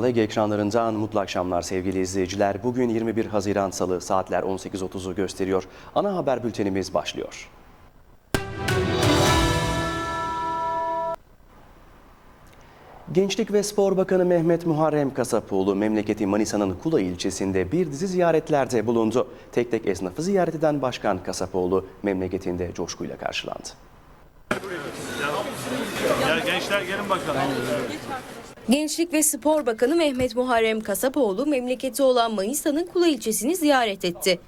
Kanal Ege ekranlarından mutlu akşamlar sevgili izleyiciler. Bugün 21 Haziran Salı saatler 18.30'u gösteriyor. Ana haber bültenimiz başlıyor. Gençlik ve Spor Bakanı Mehmet Muharrem Kasapoğlu memleketi Manisa'nın Kula ilçesinde bir dizi ziyaretlerde bulundu. Tek tek esnafı ziyaret eden Başkan Kasapoğlu memleketinde coşkuyla karşılandı. Gel gençler gelin bakalım. Gençlik ve Spor Bakanı Mehmet Muharrem Kasapoğlu memleketi olan Manisa'nın Kula ilçesini ziyaret etti.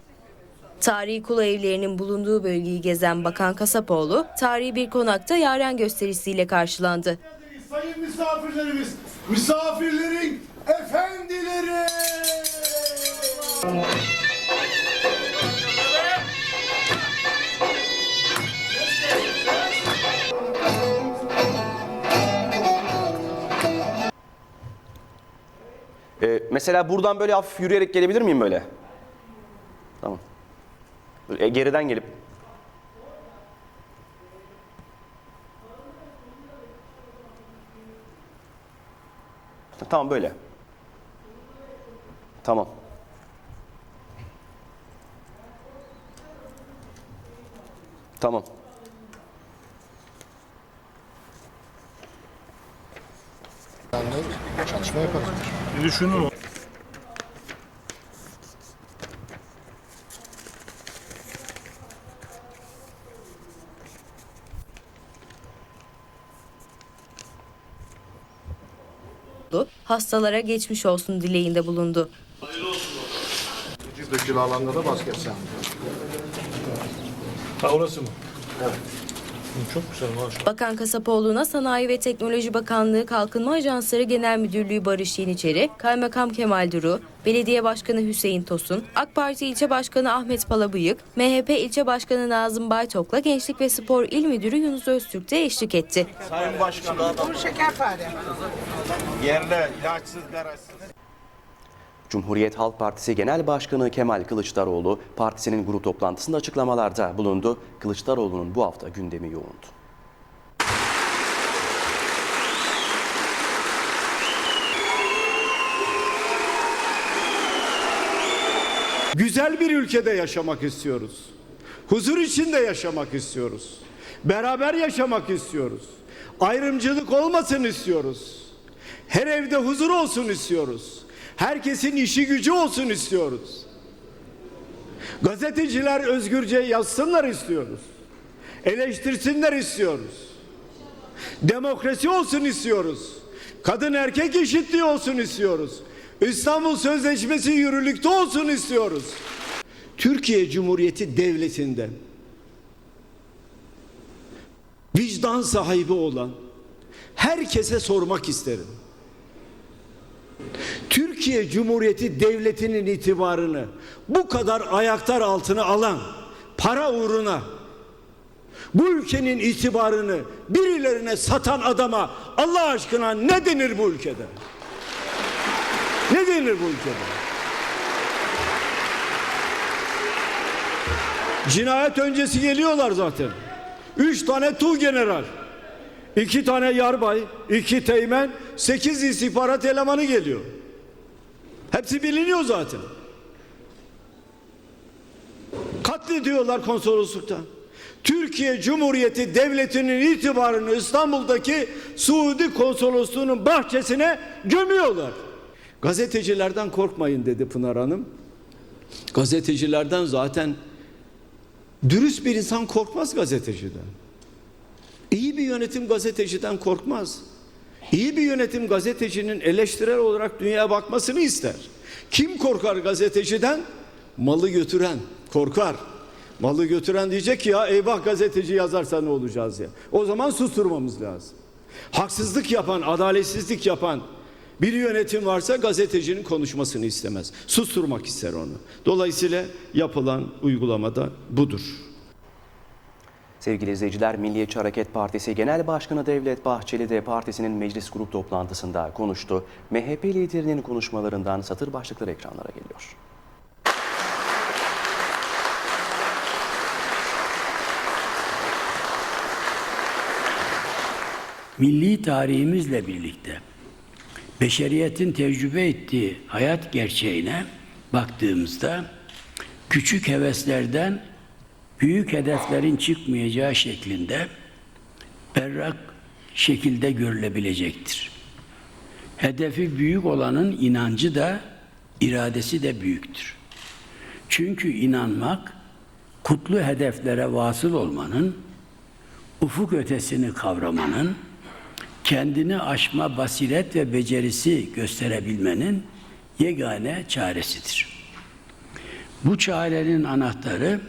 Tarihi Kula evlerinin bulunduğu bölgeyi gezen Bakan Kasapoğlu, tarihi bir konakta yaren gösterisiyle karşılandı. Sayın misafirlerimiz, misafirlerin efendileri. Ee, mesela buradan böyle hafif yürüyerek gelebilir miyim böyle? Tamam. E, geriden gelip. Tamam böyle. Tamam. Tamam. Çalışma yaparız. Bir düşünün. Hastalara geçmiş olsun dileğinde bulundu. Dökülü alanda da basket sen. Ha orası mı? Evet. Çok güzel maşallah. Bakan Kasapoğlu'na Sanayi ve Teknoloji Bakanlığı Kalkınma Ajansları Genel Müdürlüğü Barış Yeniçeri, Kaymakam Kemal Duru, Belediye Başkanı Hüseyin Tosun, AK Parti İlçe Başkanı Ahmet Palabıyık, MHP İlçe Başkanı Nazım Baytok'la Gençlik ve Spor İl Müdürü Yunus Öztürk de eşlik etti. Sayın Başkanım. Bu şekerpare. Yerle ilaçsız garajsız. Cumhuriyet Halk Partisi Genel Başkanı Kemal Kılıçdaroğlu partisinin grup toplantısında açıklamalarda bulundu. Kılıçdaroğlu'nun bu hafta gündemi yoğundu. Güzel bir ülkede yaşamak istiyoruz. Huzur içinde yaşamak istiyoruz. Beraber yaşamak istiyoruz. Ayrımcılık olmasın istiyoruz. Her evde huzur olsun istiyoruz. Herkesin işi gücü olsun istiyoruz. Gazeteciler özgürce yazsınlar istiyoruz. Eleştirsinler istiyoruz. Demokrasi olsun istiyoruz. Kadın erkek eşitliği olsun istiyoruz. İstanbul Sözleşmesi yürürlükte olsun istiyoruz. Türkiye Cumhuriyeti Devleti'nde vicdan sahibi olan herkese sormak isterim. Türkiye Cumhuriyeti Devleti'nin itibarını bu kadar ayaklar altına alan para uğruna bu ülkenin itibarını birilerine satan adama Allah aşkına ne denir bu ülkede? Ne denir bu ülkede? Cinayet öncesi geliyorlar zaten. Üç tane tu general, iki tane yarbay, iki teğmen, sekiz istihbarat elemanı geliyor. Hepsi biliniyor zaten. Katlediyorlar konsoloslukta. Türkiye Cumhuriyeti Devleti'nin itibarını İstanbul'daki Suudi konsolosluğunun bahçesine gömüyorlar. Gazetecilerden korkmayın dedi Pınar Hanım. Gazetecilerden zaten dürüst bir insan korkmaz gazeteciden. İyi bir yönetim gazeteciden korkmaz. İyi bir yönetim gazetecinin eleştirel olarak dünyaya bakmasını ister. Kim korkar gazeteciden? Malı götüren korkar. Malı götüren diyecek ki ya eyvah gazeteci yazarsa ne olacağız ya. O zaman susturmamız lazım. Haksızlık yapan, adaletsizlik yapan bir yönetim varsa gazetecinin konuşmasını istemez. Susturmak ister onu. Dolayısıyla yapılan uygulamada budur. Sevgili izleyiciler, Milliyetçi Hareket Partisi Genel Başkanı Devlet Bahçeli de partisinin meclis grup toplantısında konuştu. MHP liderinin konuşmalarından satır başlıkları ekranlara geliyor. milli tarihimizle birlikte beşeriyetin tecrübe ettiği hayat gerçeğine baktığımızda küçük heveslerden büyük hedeflerin çıkmayacağı şeklinde berrak şekilde görülebilecektir. Hedefi büyük olanın inancı da iradesi de büyüktür. Çünkü inanmak kutlu hedeflere vasıl olmanın, ufuk ötesini kavramanın, kendini aşma basiret ve becerisi gösterebilmenin yegane çaresidir. Bu çarenin anahtarı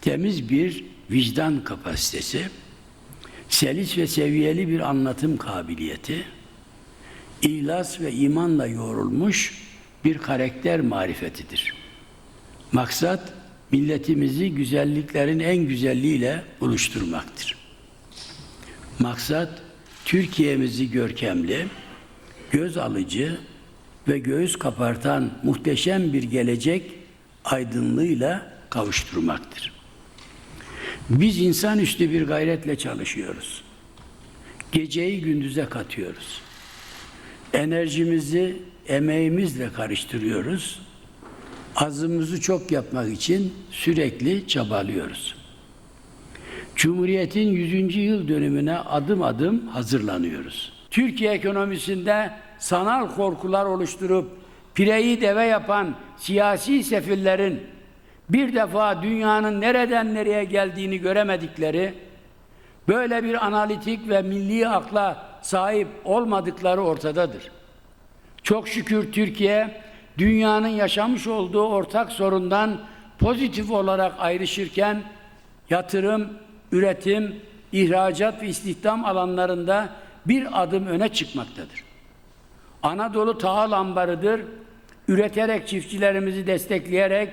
temiz bir vicdan kapasitesi, selis ve seviyeli bir anlatım kabiliyeti, ihlas ve imanla yoğrulmuş bir karakter marifetidir. Maksat milletimizi güzelliklerin en güzelliğiyle buluşturmaktır. Maksat Türkiye'mizi görkemli, göz alıcı ve göğüs kapartan muhteşem bir gelecek aydınlığıyla kavuşturmaktır. Biz insanüstü bir gayretle çalışıyoruz. Geceyi gündüze katıyoruz. Enerjimizi emeğimizle karıştırıyoruz. Azımızı çok yapmak için sürekli çabalıyoruz. Cumhuriyet'in 100. yıl dönümüne adım adım hazırlanıyoruz. Türkiye ekonomisinde sanal korkular oluşturup pireyi deve yapan siyasi sefillerin bir defa dünyanın nereden nereye geldiğini göremedikleri, böyle bir analitik ve milli akla sahip olmadıkları ortadadır. Çok şükür Türkiye dünyanın yaşamış olduğu ortak sorundan pozitif olarak ayrışırken yatırım, üretim, ihracat ve istihdam alanlarında bir adım öne çıkmaktadır. Anadolu tahıl ambarıdır. Üreterek çiftçilerimizi destekleyerek,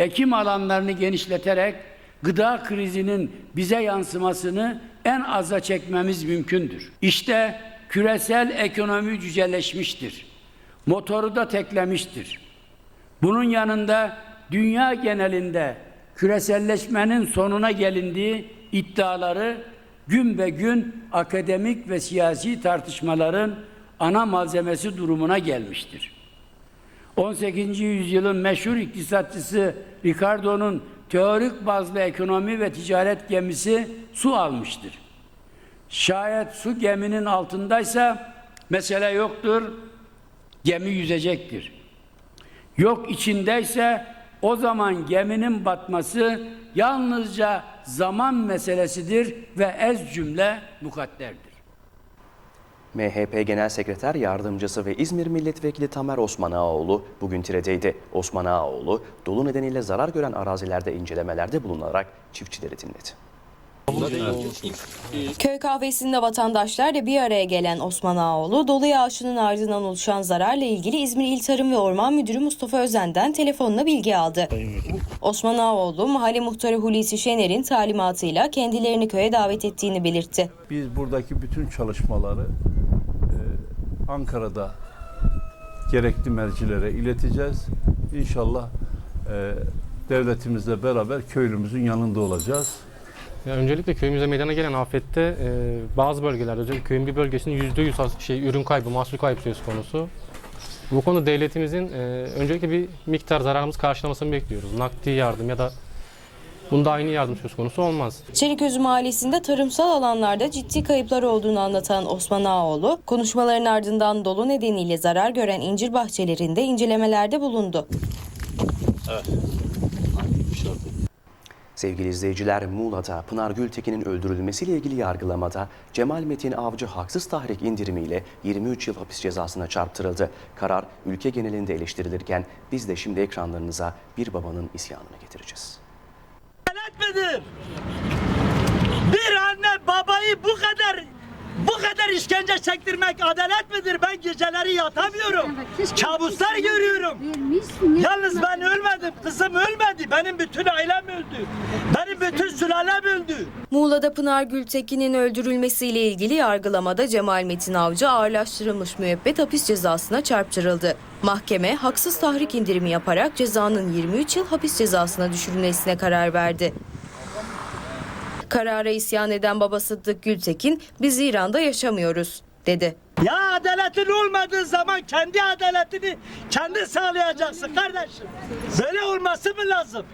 ekim alanlarını genişleterek gıda krizinin bize yansımasını en aza çekmemiz mümkündür. İşte küresel ekonomi cüceleşmiştir. Motoru da teklemiştir. Bunun yanında dünya genelinde küreselleşmenin sonuna gelindiği iddiaları gün be gün akademik ve siyasi tartışmaların ana malzemesi durumuna gelmiştir. 18. yüzyılın meşhur iktisatçısı Ricardo'nun teorik bazlı ekonomi ve ticaret gemisi su almıştır. Şayet su geminin altındaysa mesele yoktur, gemi yüzecektir. Yok içindeyse o zaman geminin batması yalnızca zaman meselesidir ve ez cümle mukadderdir. MHP Genel Sekreter Yardımcısı ve İzmir Milletvekili Tamer Osman Ağaoğlu bugün Tire'deydi. Osman Ağaoğlu, dolu nedeniyle zarar gören arazilerde incelemelerde bulunarak çiftçileri dinledi. Köy kahvesinde vatandaşlarla bir araya gelen Osman Ağaoğlu, dolu yağışının ardından oluşan zararla ilgili İzmir İl Tarım ve Orman Müdürü Mustafa Özen'den telefonla bilgi aldı. Osman Ağaoğlu, mahalle muhtarı Hulusi Şener'in talimatıyla kendilerini köye davet ettiğini belirtti. Biz buradaki bütün çalışmaları e, Ankara'da gerekli mercilere ileteceğiz. İnşallah e, devletimizle beraber köylümüzün yanında olacağız. Ya öncelikle köyümüze meydana gelen afette e, bazı bölgelerde özellikle köyün bir bölgesinin %100 az- şey, ürün kaybı, mahsul kaybı söz konusu. Bu konuda devletimizin e, öncelikle bir miktar zararımız karşılamasını bekliyoruz. Nakdi yardım ya da bunda aynı yardım söz konusu olmaz. Çeliközü Mahallesi'nde tarımsal alanlarda ciddi kayıplar olduğunu anlatan Osman Ağaoğlu, konuşmaların ardından dolu nedeniyle zarar gören incir bahçelerinde incelemelerde bulundu. Sevgili izleyiciler, Muğla'da Pınar Gültekin'in öldürülmesiyle ilgili yargılamada Cemal Metin Avcı haksız tahrik indirimiyle 23 yıl hapis cezasına çarptırıldı. Karar ülke genelinde eleştirilirken biz de şimdi ekranlarınıza bir babanın isyanını getireceğiz. adalet midir? Bir anne babayı bu kadar bu kadar işkence çektirmek adalet midir? Ben geceleri yatamıyorum. Kabuslar görüyorum. Yalnız ben ölmedim. Kızım ölmedi. Benim bütün ailem öldü. Benim bütün sülalem öldü. Muğla'da Pınar Gültekin'in öldürülmesiyle ilgili yargılamada Cemal Metin Avcı ağırlaştırılmış müebbet hapis cezasına çarptırıldı. Mahkeme haksız tahrik indirimi yaparak cezanın 23 yıl hapis cezasına düşürülmesine karar verdi. Karara isyan eden baba Sıddık Gültekin, biz İran'da yaşamıyoruz, dedi. Ya adaletin olmadığı zaman kendi adaletini kendi sağlayacaksın kardeşim. Böyle olması mı lazım?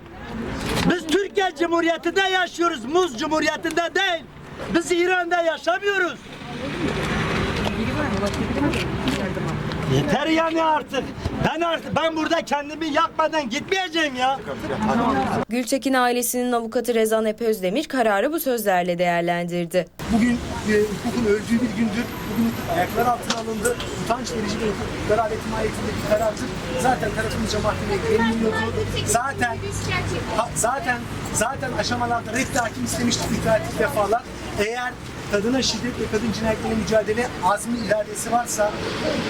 Biz Türkiye Cumhuriyeti'nde yaşıyoruz, Muz Cumhuriyeti'nde değil. Biz İran'da yaşamıyoruz. Yeter yani artık. Ben artık ben burada kendimi yakmadan gitmeyeceğim ya. Gültekin ailesinin avukatı Rezan Epözdemir kararı bu sözlerle değerlendirdi. Bugün e, hukukun öldüğü bir gündür. Bugün ayaklar altına alındı. Utanç verici bir hukuk berabetin mahiyetinde bir karardır. Zaten tarafımızca mahkemeye geliniyordu. Zaten ha- zaten zaten aşamalarda reddi hakim istemiştik müteahhit defalar. Eğer kadına şiddet ve kadın cinayetlerine mücadele azmi iradesi varsa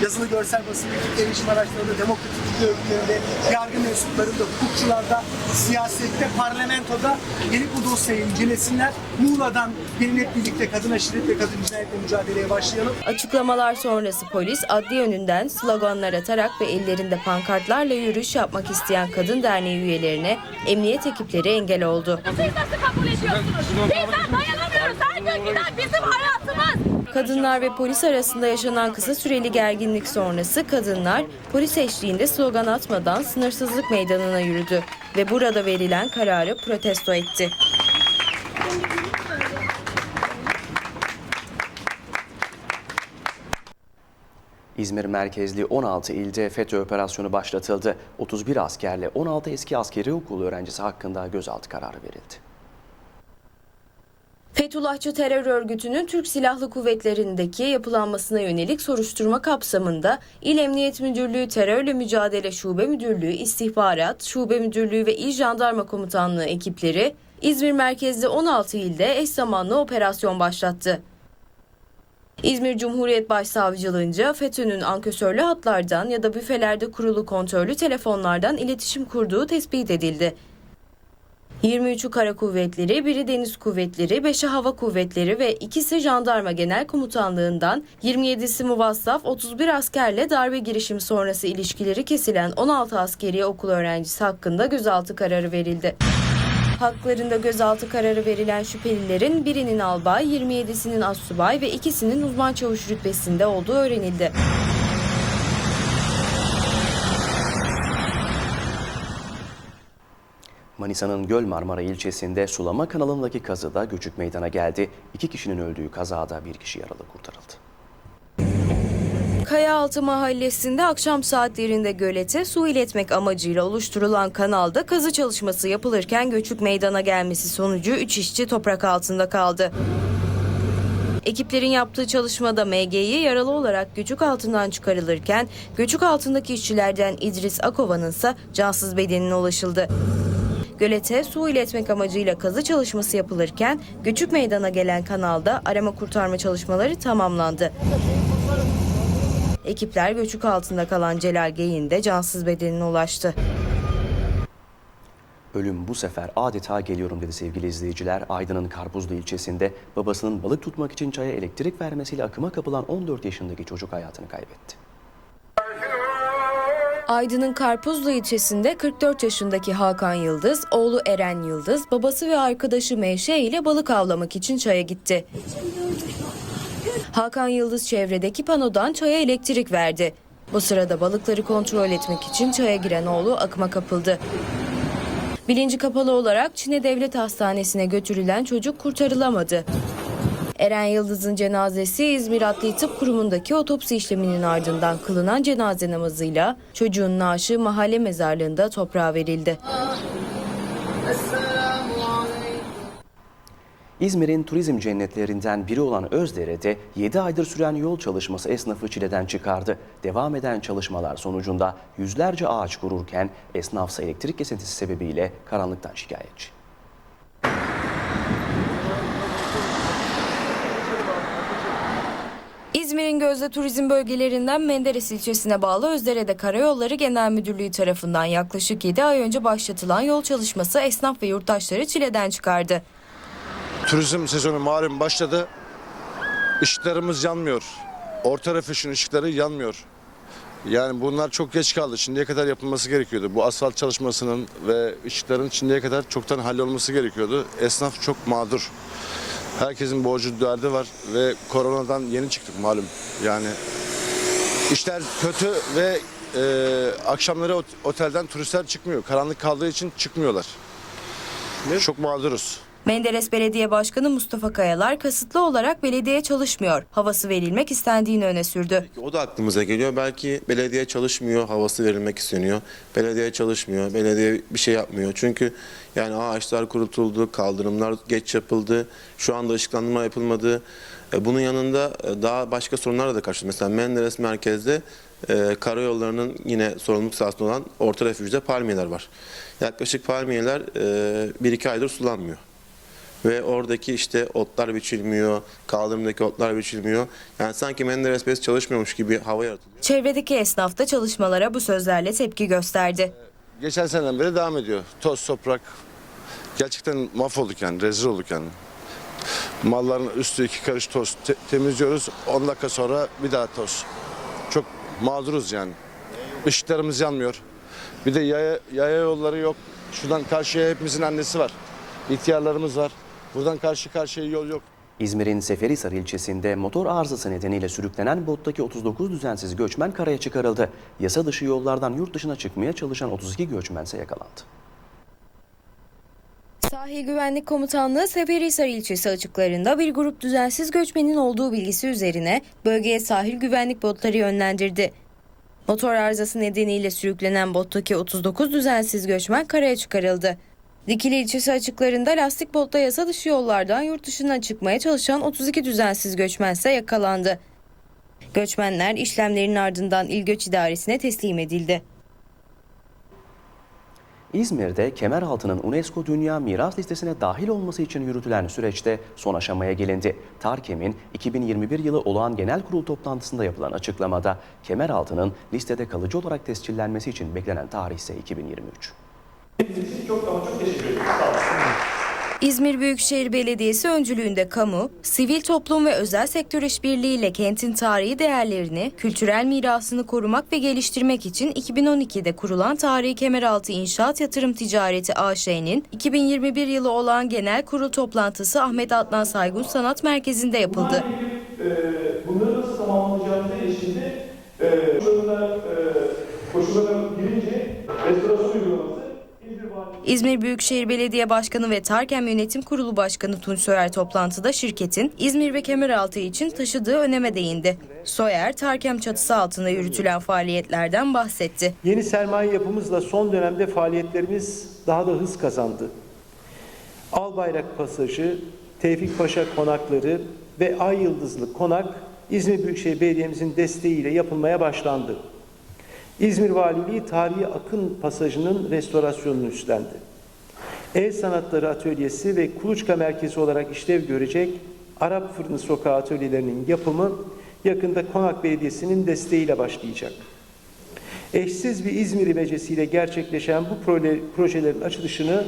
yazılı görsel basın ekipleri, işim araçlarında, demokratik kitle örgütlerinde, yargı mensuplarında, hukukçularda, siyasette, parlamentoda gelip bu dosyayı incelesinler. Muğla'dan gelin hep birlikte kadına şiddet ve kadın cinayetle mücadeleye başlayalım. Açıklamalar sonrası polis adli önünden sloganlar atarak ve ellerinde pankartlarla yürüyüş yapmak isteyen Kadın Derneği üyelerine emniyet ekipleri engel oldu. Siz nasıl kabul ediyorsunuz? Bizden dayanamıyoruz. Gün giden bizim hayatımız. Kadınlar ve polis arasında yaşanan kısa süreli gerginlik sonrası kadınlar polis eşliğinde slogan atmadan sınırsızlık meydanına yürüdü ve burada verilen kararı protesto etti. İzmir merkezli 16 ilde FETÖ operasyonu başlatıldı. 31 askerle 16 eski askeri okulu öğrencisi hakkında gözaltı kararı verildi. Fethullahçı terör örgütünün Türk Silahlı Kuvvetleri'ndeki yapılanmasına yönelik soruşturma kapsamında İl Emniyet Müdürlüğü Terörle Mücadele Şube Müdürlüğü, İstihbarat, Şube Müdürlüğü ve İl Jandarma Komutanlığı ekipleri İzmir merkezli 16 ilde eş zamanlı operasyon başlattı. İzmir Cumhuriyet Başsavcılığınca FETÖ'nün ankesörlü hatlardan ya da büfelerde kurulu kontrollü telefonlardan iletişim kurduğu tespit edildi. 23'ü Kara Kuvvetleri, biri Deniz Kuvvetleri, 5'i Hava Kuvvetleri ve ikisi Jandarma Genel Komutanlığından 27'si muvassaf 31 askerle darbe girişimi sonrası ilişkileri kesilen 16 askeri okul öğrencisi hakkında gözaltı kararı verildi. Haklarında gözaltı kararı verilen şüphelilerin birinin albay, 27'sinin astsubay ve ikisinin uzman çavuş rütbesinde olduğu öğrenildi. Manisa'nın Göl Marmara ilçesinde sulama kanalındaki kazıda göçük meydana geldi. İki kişinin öldüğü kazada bir kişi yaralı kurtarıldı. Kayaaltı mahallesinde akşam saatlerinde gölete su iletmek amacıyla oluşturulan kanalda kazı çalışması yapılırken göçük meydana gelmesi sonucu 3 işçi toprak altında kaldı. Ekiplerin yaptığı çalışmada MG'yi yaralı olarak göçük altından çıkarılırken göçük altındaki işçilerden İdris Akova'nın ise cansız bedenine ulaşıldı. Gölete su iletmek amacıyla kazı çalışması yapılırken göçük meydana gelen kanalda arama kurtarma çalışmaları tamamlandı. Ekipler göçük altında kalan Celal Gey'in de cansız bedenine ulaştı. Ölüm bu sefer adeta geliyorum dedi sevgili izleyiciler. Aydın'ın Karpuzlu ilçesinde babasının balık tutmak için çaya elektrik vermesiyle akıma kapılan 14 yaşındaki çocuk hayatını kaybetti. Aydın'ın Karpuzlu ilçesinde 44 yaşındaki Hakan Yıldız, oğlu Eren Yıldız, babası ve arkadaşı Mevşe ile balık avlamak için çaya gitti. Hakan Yıldız çevredeki panodan çaya elektrik verdi. Bu sırada balıkları kontrol etmek için çaya giren oğlu akıma kapıldı. Bilinci kapalı olarak Çin'e Devlet Hastanesi'ne götürülen çocuk kurtarılamadı. Eren Yıldız'ın cenazesi İzmir Adli Tıp Kurumu'ndaki otopsi işleminin ardından kılınan cenaze namazıyla çocuğun naaşı mahalle mezarlığında toprağa verildi. İzmir'in turizm cennetlerinden biri olan Özdere'de 7 aydır süren yol çalışması esnafı çileden çıkardı. Devam eden çalışmalar sonucunda yüzlerce ağaç kururken esnafsa elektrik kesintisi sebebiyle karanlıktan şikayetçi. İzmir'in gözde turizm bölgelerinden Menderes ilçesine bağlı Özdere'de Karayolları Genel Müdürlüğü tarafından yaklaşık 7 ay önce başlatılan yol çalışması esnaf ve yurttaşları çileden çıkardı. Turizm sezonu malum başladı. Işıklarımız yanmıyor. Orta refüjün ışıkları yanmıyor. Yani bunlar çok geç kaldı. Şimdiye kadar yapılması gerekiyordu. Bu asfalt çalışmasının ve ışıkların şimdiye kadar çoktan hallolması gerekiyordu. Esnaf çok mağdur. Herkesin borcu derdi var ve koronadan yeni çıktık malum. Yani işler kötü ve e, akşamları ot- otelden turistler çıkmıyor. Karanlık kaldığı için çıkmıyorlar. Çok mağduruz. Menderes Belediye Başkanı Mustafa Kayalar kasıtlı olarak belediye çalışmıyor, havası verilmek istendiğini öne sürdü. O da aklımıza geliyor. Belki belediye çalışmıyor, havası verilmek isteniyor. Belediye çalışmıyor, belediye bir şey yapmıyor. Çünkü yani ağaçlar kurutuldu, kaldırımlar geç yapıldı, şu anda ışıklandırma yapılmadı. E, Bunun yanında e, daha başka sorunlarla da karşı. Mesela Menderes merkezde e, karayollarının yine sorumluluk sahasında olan orta refüjde palmiyeler var. Yaklaşık palmiyeler e, bir iki aydır sulanmıyor ve oradaki işte otlar biçilmiyor, kaldırımdaki otlar biçilmiyor. Yani sanki Menderes Bey çalışmıyormuş gibi hava yaratılıyor. Çevredeki esnaf da çalışmalara bu sözlerle tepki gösterdi. Geçen seneden beri devam ediyor. Toz, toprak. Gerçekten mahvolduk yani, rezil olduk yani. Malların üstü iki karış toz te- temizliyoruz. 10 dakika sonra bir daha toz. Çok mağduruz yani. Işıklarımız yanmıyor. Bir de yaya, yaya yolları yok. Şuradan karşıya hepimizin annesi var. İhtiyarlarımız var. Buradan karşı karşıya yol yok. İzmir'in Seferihisar ilçesinde motor arızası nedeniyle sürüklenen bottaki 39 düzensiz göçmen karaya çıkarıldı. Yasa dışı yollardan yurt dışına çıkmaya çalışan 32 göçmen ise yakalandı. Sahil Güvenlik Komutanlığı Seferihisar ilçesi açıklarında bir grup düzensiz göçmenin olduğu bilgisi üzerine bölgeye sahil güvenlik botları yönlendirdi. Motor arızası nedeniyle sürüklenen bottaki 39 düzensiz göçmen karaya çıkarıldı. Dikili ilçesi açıklarında lastik botla yasa dışı yollardan yurt dışına çıkmaya çalışan 32 düzensiz göçmen ise yakalandı. Göçmenler işlemlerin ardından İl Göç İdaresi'ne teslim edildi. İzmir'de Kemeraltı'nın UNESCO Dünya Miras Listesi'ne dahil olması için yürütülen süreçte son aşamaya gelindi. Tarkem'in 2021 yılı olağan genel kurul toplantısında yapılan açıklamada Kemeraltı'nın listede kalıcı olarak tescillenmesi için beklenen tarih ise 2023. İzmir Büyükşehir Belediyesi öncülüğünde kamu, sivil toplum ve özel sektör işbirliğiyle kentin tarihi değerlerini, kültürel mirasını korumak ve geliştirmek için 2012'de kurulan Tarihi Kemeraltı İnşaat Yatırım Ticareti AŞ'nin 2021 yılı olan genel kurul toplantısı Ahmet Adnan Saygun Sanat Merkezi'nde yapıldı. bunları İzmir Büyükşehir Belediye Başkanı ve Tarkem Yönetim Kurulu Başkanı Tunç Soyer toplantıda şirketin İzmir ve Kemeraltı için taşıdığı öneme değindi. Soyer, Tarkem çatısı altında yürütülen faaliyetlerden bahsetti. Yeni sermaye yapımızla son dönemde faaliyetlerimiz daha da hız kazandı. Albayrak Pasajı, Tevfik Paşa konakları ve Ay Yıldızlı Konak İzmir Büyükşehir Belediye'mizin desteğiyle yapılmaya başlandı. İzmir Valiliği Tarihi Akın Pasajı'nın restorasyonunu üstlendi. El Sanatları Atölyesi ve Kuluçka Merkezi olarak işlev görecek Arap Fırını Sokağı atölyelerinin yapımı yakında Konak Belediyesi'nin desteğiyle başlayacak. Eşsiz bir İzmir imecesiyle gerçekleşen bu proje- projelerin açılışını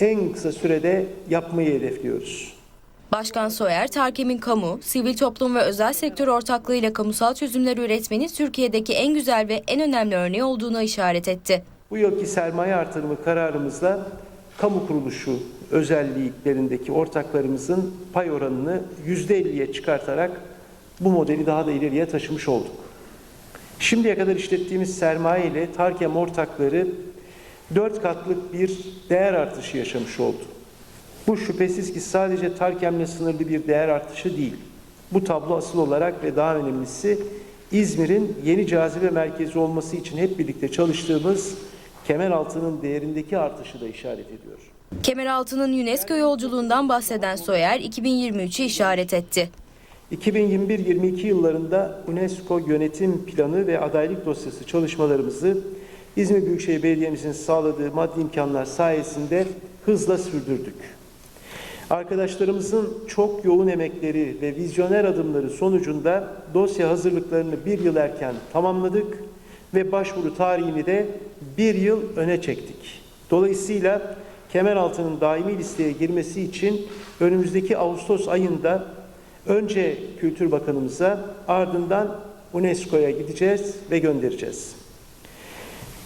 en kısa sürede yapmayı hedefliyoruz. Başkan Soyer, Tarkem'in kamu, sivil toplum ve özel sektör ortaklığıyla kamusal çözümler üretmenin Türkiye'deki en güzel ve en önemli örneği olduğuna işaret etti. Bu yılki sermaye artırımı kararımızla kamu kuruluşu özelliklerindeki ortaklarımızın pay oranını %50'ye çıkartarak bu modeli daha da ileriye taşımış olduk. Şimdiye kadar işlettiğimiz sermaye ile Tarkem ortakları 4 katlık bir değer artışı yaşamış oldu. Bu şüphesiz ki sadece Tarkem'le sınırlı bir değer artışı değil. Bu tablo asıl olarak ve daha önemlisi İzmir'in yeni cazibe merkezi olması için hep birlikte çalıştığımız Kemeraltı'nın değerindeki artışı da işaret ediyor. Kemeraltı'nın UNESCO yolculuğundan bahseden Soyer, 2023'ü işaret etti. 2021-22 yıllarında UNESCO yönetim planı ve adaylık dosyası çalışmalarımızı İzmir Büyükşehir Belediye'mizin sağladığı maddi imkanlar sayesinde hızla sürdürdük. Arkadaşlarımızın çok yoğun emekleri ve vizyoner adımları sonucunda dosya hazırlıklarını bir yıl erken tamamladık ve başvuru tarihini de bir yıl öne çektik. Dolayısıyla Kemeraltı'nın daimi listeye girmesi için önümüzdeki Ağustos ayında önce Kültür Bakanımıza ardından UNESCO'ya gideceğiz ve göndereceğiz.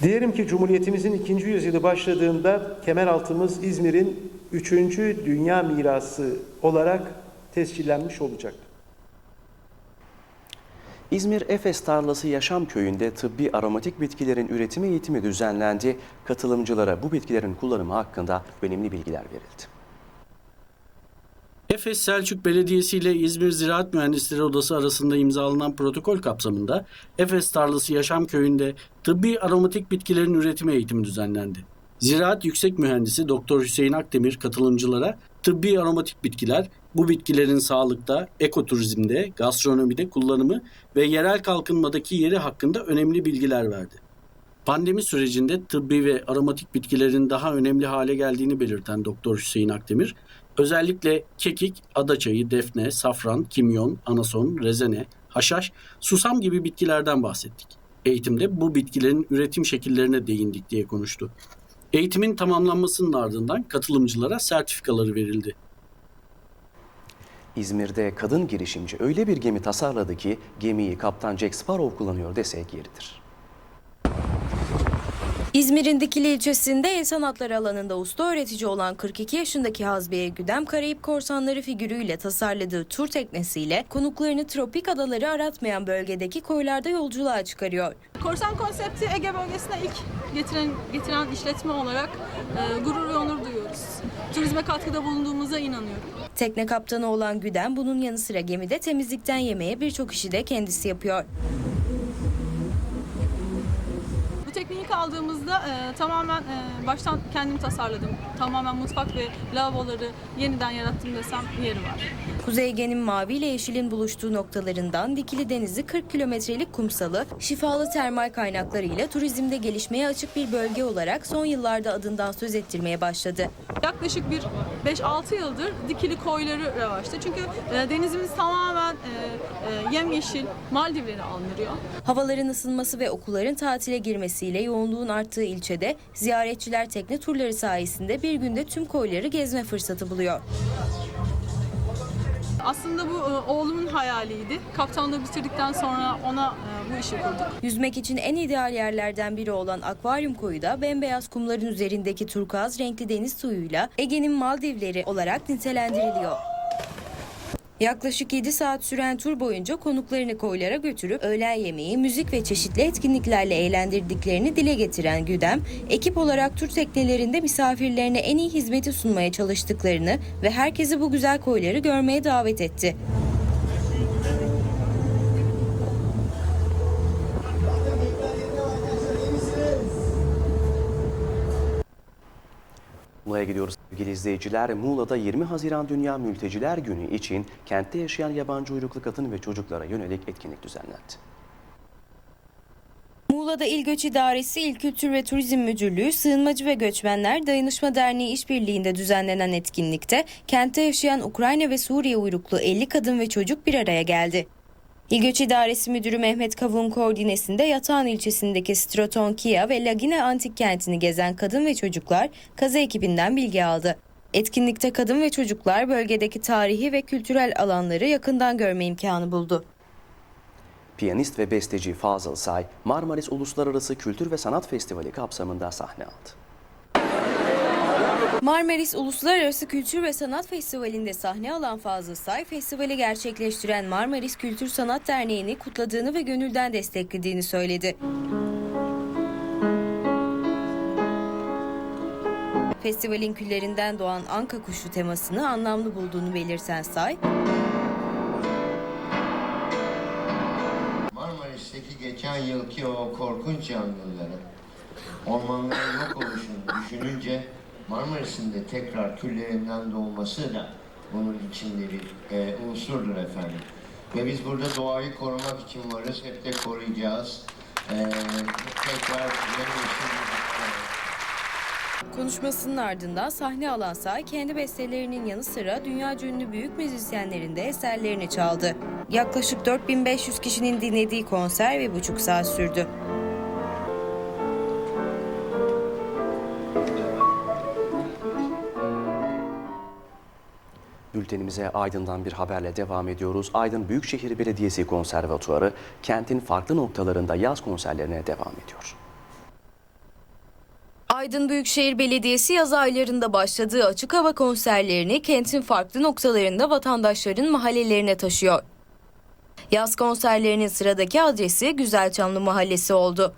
Diyelim ki Cumhuriyetimizin ikinci yüzyılı başladığında Kemeraltımız İzmir'in üçüncü dünya mirası olarak tescillenmiş olacak. İzmir Efes Tarlası Yaşam Köyü'nde tıbbi aromatik bitkilerin üretimi eğitimi düzenlendi. Katılımcılara bu bitkilerin kullanımı hakkında önemli bilgiler verildi. Efes Selçuk Belediyesi ile İzmir Ziraat Mühendisleri Odası arasında imzalanan protokol kapsamında Efes Tarlası Yaşam Köyü'nde tıbbi aromatik bitkilerin üretimi eğitimi düzenlendi. Ziraat Yüksek Mühendisi Doktor Hüseyin Akdemir katılımcılara tıbbi aromatik bitkiler, bu bitkilerin sağlıkta, ekoturizmde, gastronomide kullanımı ve yerel kalkınmadaki yeri hakkında önemli bilgiler verdi. Pandemi sürecinde tıbbi ve aromatik bitkilerin daha önemli hale geldiğini belirten Doktor Hüseyin Akdemir, özellikle kekik, adaçayı, defne, safran, kimyon, anason, rezene, haşhaş, susam gibi bitkilerden bahsettik. Eğitimde bu bitkilerin üretim şekillerine değindik diye konuştu. Eğitimin tamamlanmasının ardından katılımcılara sertifikaları verildi. İzmir'de kadın girişimci öyle bir gemi tasarladı ki gemiyi kaptan Jack Sparrow kullanıyor desek yeridir. İzmir'in Dikili ilçesinde el sanatları alanında usta öğretici olan 42 yaşındaki Hazbiye Güdem, Karayip Korsanları figürüyle tasarladığı tur teknesiyle konuklarını tropik adaları aratmayan bölgedeki koylarda yolculuğa çıkarıyor. Korsan konsepti Ege bölgesine ilk getiren, getiren işletme olarak e, gurur ve onur duyuyoruz. Turizme katkıda bulunduğumuza inanıyorum. Tekne kaptanı olan Güdem bunun yanı sıra gemide temizlikten yemeğe birçok işi de kendisi yapıyor. İlk aldığımızda e, tamamen e, baştan kendim tasarladım. Tamamen mutfak ve lavaboları yeniden yarattım desem yeri var. Kuzey mavi ile yeşilin buluştuğu noktalarından Dikili Denizi 40 kilometrelik kumsalı, şifalı termal kaynaklarıyla turizmde gelişmeye açık bir bölge olarak son yıllarda adından söz ettirmeye başladı. Yaklaşık bir 5-6 yıldır dikili koyları revaçta. Çünkü e, denizimiz tamamen e, e, yemyeşil Maldivleri andırıyor. Havaların ısınması ve okulların tatile girmesiyle yoğunluğun arttığı ilçede ziyaretçiler tekne turları sayesinde bir günde tüm koyları gezme fırsatı buluyor. Aslında bu e, oğlumun hayaliydi. Kaptanlığı bitirdikten sonra ona e, bu işi kurduk. Yüzmek için en ideal yerlerden biri olan akvaryum koyu da bembeyaz kumların üzerindeki turkuaz renkli deniz suyuyla Ege'nin Maldivleri olarak nitelendiriliyor. Yaklaşık 7 saat süren tur boyunca konuklarını koylara götürüp öğlen yemeği, müzik ve çeşitli etkinliklerle eğlendirdiklerini dile getiren Güdem, ekip olarak tur teknelerinde misafirlerine en iyi hizmeti sunmaya çalıştıklarını ve herkesi bu güzel koyları görmeye davet etti. Muğla'ya gidiyoruz sevgili izleyiciler. Muğla'da 20 Haziran Dünya Mülteciler Günü için kentte yaşayan yabancı uyruklu kadın ve çocuklara yönelik etkinlik düzenlendi. Muğla'da İl Göç İdaresi, İl Kültür ve Turizm Müdürlüğü, Sığınmacı ve Göçmenler Dayanışma Derneği işbirliğinde düzenlenen etkinlikte kentte yaşayan Ukrayna ve Suriye uyruklu 50 kadın ve çocuk bir araya geldi. İl Göç İdaresi Müdürü Mehmet Kavun koordinesinde Yatağan ilçesindeki Stratonkia ve Lagina antik kentini gezen kadın ve çocuklar kazı ekibinden bilgi aldı. Etkinlikte kadın ve çocuklar bölgedeki tarihi ve kültürel alanları yakından görme imkanı buldu. Piyanist ve besteci Fazıl Say, Marmaris Uluslararası Kültür ve Sanat Festivali kapsamında sahne aldı. Marmaris Uluslararası Kültür ve Sanat Festivali'nde sahne alan Fazıl Say, festivali gerçekleştiren Marmaris Kültür Sanat Derneği'ni kutladığını ve gönülden desteklediğini söyledi. Festivalin küllerinden doğan anka kuşu temasını anlamlı bulduğunu belirten Say, Marmaris'teki geçen yılki o korkunç yangınları, ormanların yok oluşunu düşününce Marmaris'in tekrar küllerinden doğması da bunun içinde bir e, unsurdur efendim. Ve biz burada doğayı korumak için varız, hep de koruyacağız. E, tekrar Konuşmasının ardından sahne alan Say kendi bestelerinin yanı sıra dünya ünlü büyük müzisyenlerin de eserlerini çaldı. Yaklaşık 4500 kişinin dinlediği konser bir buçuk saat sürdü. Bültenimize Aydın'dan bir haberle devam ediyoruz. Aydın Büyükşehir Belediyesi Konservatuarı kentin farklı noktalarında yaz konserlerine devam ediyor. Aydın Büyükşehir Belediyesi yaz aylarında başladığı açık hava konserlerini kentin farklı noktalarında vatandaşların mahallelerine taşıyor. Yaz konserlerinin sıradaki adresi Güzelçamlı Mahallesi oldu.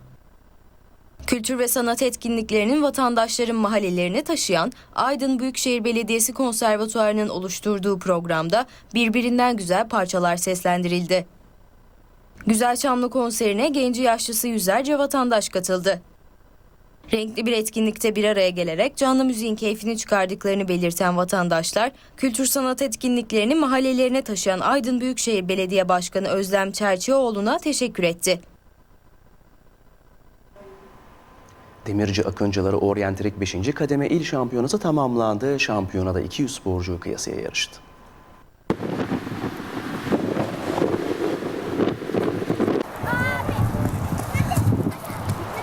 Kültür ve sanat etkinliklerinin vatandaşların mahallelerine taşıyan Aydın Büyükşehir Belediyesi Konservatuarı'nın oluşturduğu programda birbirinden güzel parçalar seslendirildi. Güzelçamlı konserine genci yaşlısı yüzlerce vatandaş katıldı. Renkli bir etkinlikte bir araya gelerek canlı müziğin keyfini çıkardıklarını belirten vatandaşlar, kültür sanat etkinliklerini mahallelerine taşıyan Aydın Büyükşehir Belediye Başkanı Özlem Çerçioğlu'na teşekkür etti. Demirci Akıncıları Oryantrik 5. kademe il şampiyonası tamamlandı. Şampiyonada 200 sporcu kıyasıya yarıştı.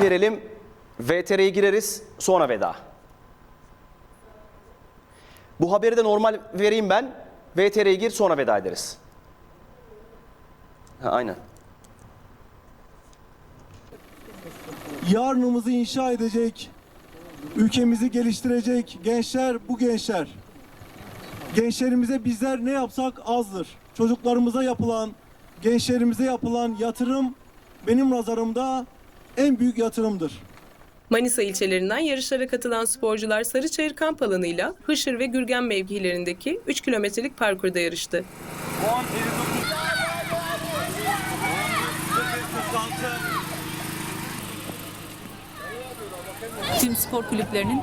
Verelim. VTR'ye gireriz. Sonra veda. Bu haberi de normal vereyim ben. VTR'ye gir sonra veda ederiz. Ha, aynen. Yarınımızı inşa edecek, ülkemizi geliştirecek gençler bu gençler. Gençlerimize bizler ne yapsak azdır. Çocuklarımıza yapılan, gençlerimize yapılan yatırım benim nazarımda en büyük yatırımdır. Manisa ilçelerinden yarışlara katılan sporcular Sarıçayır kamp alanıyla Hışır ve Gürgen mevkilerindeki 3 kilometrelik parkurda yarıştı. Tüm spor kulüplerinin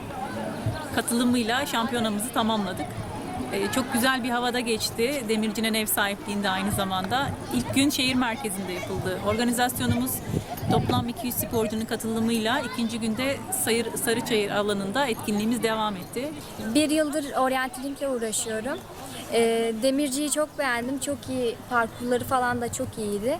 katılımıyla şampiyonamızı tamamladık. Ee, çok güzel bir havada geçti. Demirci'nin ev sahipliğinde aynı zamanda. İlk gün şehir merkezinde yapıldı. Organizasyonumuz toplam 200 sporcunun katılımıyla ikinci günde Sayır, Sarıçayır alanında etkinliğimiz devam etti. Bir yıldır oryantalinkle uğraşıyorum. Ee, Demirci'yi çok beğendim. Çok iyi parkurları falan da çok iyiydi.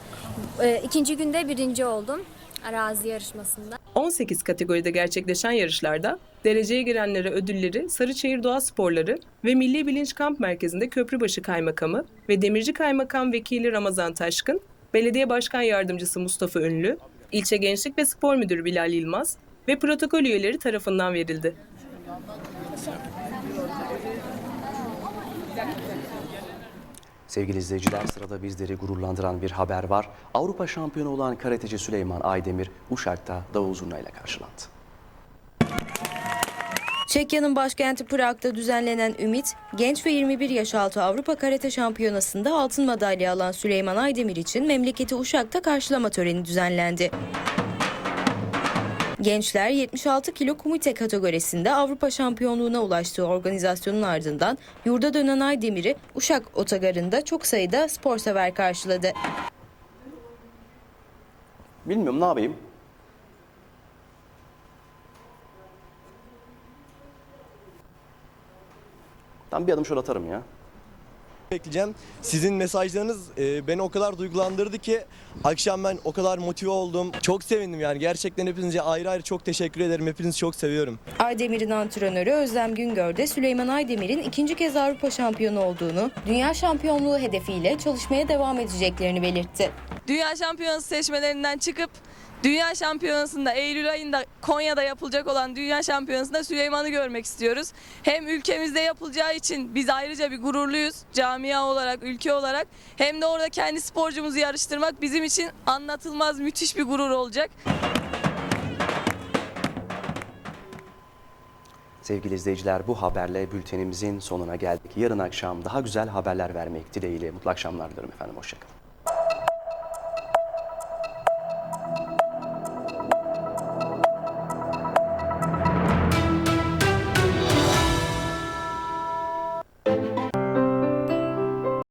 Ee, ikinci günde birinci oldum arazi yarışmasında. 18 kategoride gerçekleşen yarışlarda dereceye girenlere ödülleri Sarıçayır Doğa Sporları ve Milli Bilinç Kamp Merkezi'nde Köprübaşı Kaymakamı ve Demirci Kaymakam Vekili Ramazan Taşkın, Belediye Başkan Yardımcısı Mustafa Ünlü, İlçe Gençlik ve Spor Müdürü Bilal Yılmaz ve protokol üyeleri tarafından verildi. Sevgili izleyiciler sırada bizleri gururlandıran bir haber var. Avrupa şampiyonu olan karateci Süleyman Aydemir Uşak'ta davul zurna ile karşılandı. Çekya'nın başkenti Prag'da düzenlenen Ümit, genç ve 21 yaş altı Avrupa Karate Şampiyonası'nda altın madalya alan Süleyman Aydemir için memleketi Uşak'ta karşılama töreni düzenlendi. Gençler 76 kilo kumite kategorisinde Avrupa şampiyonluğuna ulaştığı organizasyonun ardından yurda dönen Aydemir'i Uşak Otogarı'nda çok sayıda spor sever karşıladı. Bilmiyorum ne yapayım. Tam bir adım şöyle atarım ya. Bekleyeceğim. Sizin mesajlarınız e, beni o kadar duygulandırdı ki akşam ben o kadar motive oldum. Çok sevindim yani. Gerçekten hepinize ayrı ayrı çok teşekkür ederim. Hepinizi çok seviyorum. Aydemir'in antrenörü Özlem Güngör de Süleyman Aydemir'in ikinci kez Avrupa şampiyonu olduğunu, dünya şampiyonluğu hedefiyle çalışmaya devam edeceklerini belirtti. Dünya Şampiyonası seçmelerinden çıkıp Dünya Şampiyonası'nda Eylül ayında Konya'da yapılacak olan Dünya Şampiyonası'nda Süleyman'ı görmek istiyoruz. Hem ülkemizde yapılacağı için biz ayrıca bir gururluyuz camia olarak, ülke olarak. Hem de orada kendi sporcumuzu yarıştırmak bizim için anlatılmaz müthiş bir gurur olacak. Sevgili izleyiciler bu haberle bültenimizin sonuna geldik. Yarın akşam daha güzel haberler vermek dileğiyle mutlu akşamlar dilerim efendim. Hoşçakalın.